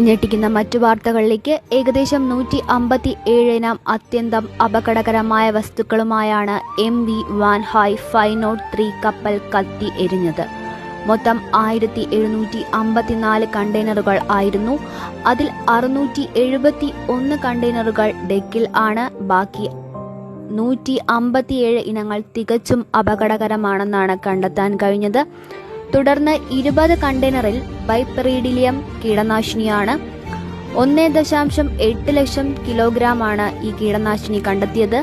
ഞെട്ടിക്കുന്ന മറ്റു വാർത്തകളിലേക്ക് ഏകദേശം നൂറ്റി അമ്പത്തി ഏഴിനാം അത്യന്തം അപകടകരമായ വസ്തുക്കളുമായാണ് M V Wan Hai five nought three കപ്പൽ കത്തി എരിഞ്ഞത്. മൊത്തം ആയിരത്തി എഴുന്നൂറ്റി അമ്പത്തിനാല് കണ്ടെയ്നറുകൾ ആയിരുന്നു. അതിൽ അറുന്നൂറ്റി എഴുപത്തി ഒന്ന് കണ്ടെയ്നറുകൾ ഡെക്കിൽ ആണ്. ബാക്കി നൂറ്റി അമ്പത്തിയേഴ് ഇനങ്ങൾ തികച്ചും അപകടകരമാണെന്നാണ് കണ്ടെത്താൻ കഴിഞ്ഞത്. തുടർന്ന് ഇരുപത് കണ്ടെയ്നറിൽ ബൈപ്പെറീഡിലിയം കീടനാശിനിയാണ്. ഒന്നേ ദശാംശം എട്ട് ലക്ഷം കിലോഗ്രാമാണ് ഈ കീടനാശിനി കണ്ടെത്തിയത്.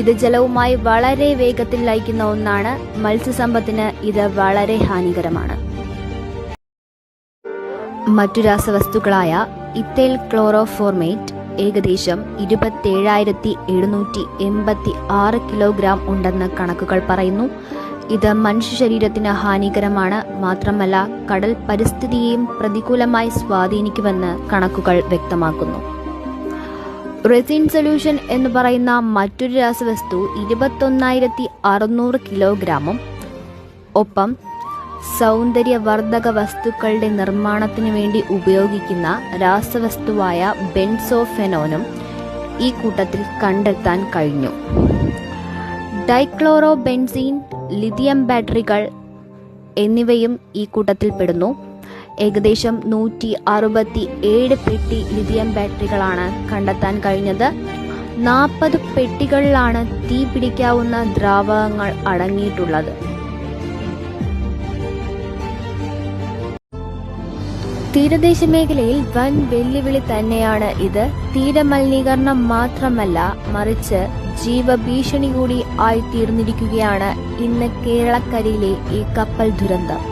ഇത് ജലവുമായി വളരെ വേഗത്തിൽ ലയിക്കുന്ന ഒന്നാണ്. മത്സ്യസമ്പത്തിന് ഇത് വളരെ ഹാനികരമാണ്. മറ്റു രാസവസ്തുക്കളായ ഇത്തേൽ ക്ലോറോഫോർമേറ്റ് ഏകദേശം ഇരുപത്തേഴായിരത്തി എഴുന്നൂറ്റി എൺപത്തി ആറ് കിലോഗ്രാം ഉണ്ടെന്ന് കണക്കുകൾ പറയുന്നു. ഇത് മനുഷ്യ ശരീരത്തിന് ഹാനികരമാണ്. മാത്രമല്ല കടൽ പരിസ്ഥിതിയെയും പ്രതികൂലമായി സ്വാധീനിക്കുമെന്ന് കണക്കുകൾ വ്യക്തമാക്കുന്നു. റെസിൻ സൊല്യൂഷൻ എന്ന് പറയുന്ന മറ്റൊരു രാസവസ്തു ഇരുപത്തൊന്നായിരത്തി അറുന്നൂറ് കിലോഗ്രാമും. ഒപ്പം സൗന്ദര്യവർദ്ധക വസ്തുക്കളുടെ നിർമ്മാണത്തിന് വേണ്ടി ഉപയോഗിക്കുന്ന രാസവസ്തുവായ ബെൻസോഫെനോനും ഈ കൂട്ടത്തിൽ കണ്ടെത്താൻ കഴിഞ്ഞു. ഡൈക്ലോറോ ബെൻസീൻ ലിഥിയം ബാറ്ററികൾ എന്നിവയും ഈ കൂട്ടത്തിൽപ്പെടുന്നു ഏകദേശം നൂറ്റി അറുപത്തി ഏഴ് പെട്ടി ലിഥിയം ബാറ്ററികളാണ് കണ്ടെത്താൻ കഴിഞ്ഞത്. നാൽപ്പത് പെട്ടികളിലാണ് തീ പിടിക്കാവുന്ന ദ്രാവകങ്ങൾ അടങ്ങിയിട്ടുള്ളത്. തീരദേശ മേഖലയിൽ വൻ വെല്ലുവിളി തന്നെയാണ് ഇത്. തീരമലിനീകരണം മാത്രമല്ല മറിച്ച് ജീവഭീഷണി കൂടി ആയിത്തീർന്നിരിക്കുകയാണ് ഇന്ന് കേരളക്കരയിലെ ഈ കപ്പൽ ദുരന്തം.